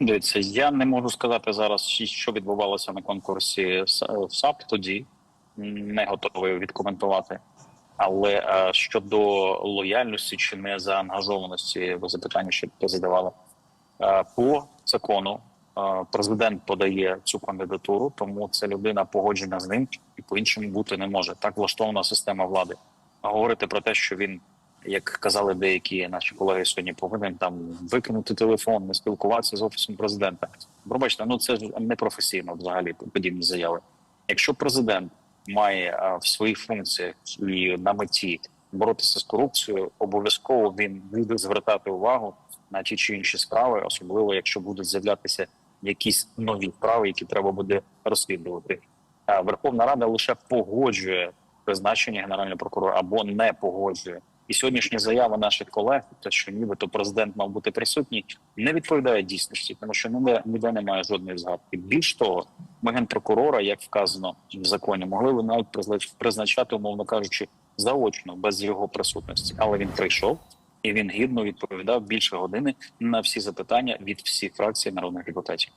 Дивіться, я не можу сказати зараз, що відбувалося на конкурсі в САП тоді. Не готовий відкоментувати. Але е, щодо лояльності чи не заангажованості, ви запитання, що ви задавали Е, по закону. е, Президент подає цю кандидатуру, тому ця людина погоджена з ним і по іншому бути не може. Так влаштована система влади. Говорити про те, що він, як казали деякі наші колеги сьогодні, повинен там викинути телефон, не спілкуватися з офісом президента. Пробачте, ну це ж непрофесійно взагалі подібні заяви. Якщо президент має в своїх функціях і на меті боротися з корупцією, обов'язково він буде звертати увагу на ті чи інші справи, особливо якщо будуть з'являтися якісь нові справи, які треба буде розслідувати. А Верховна Рада лише погоджує призначення генерального прокурора або не погоджує. І сьогоднішні заяви наших колег, те, що нібито президент мав бути присутній, не відповідає дійсності, тому що ніде, ніде немає жодної згадки. Більш того, ми генпрокурора, як вказано в законі, могли б навіть призначати, умовно кажучи, заочно без його присутності, але він прийшов і він гідно відповідав більше години на всі запитання від всіх фракцій народних депутатів.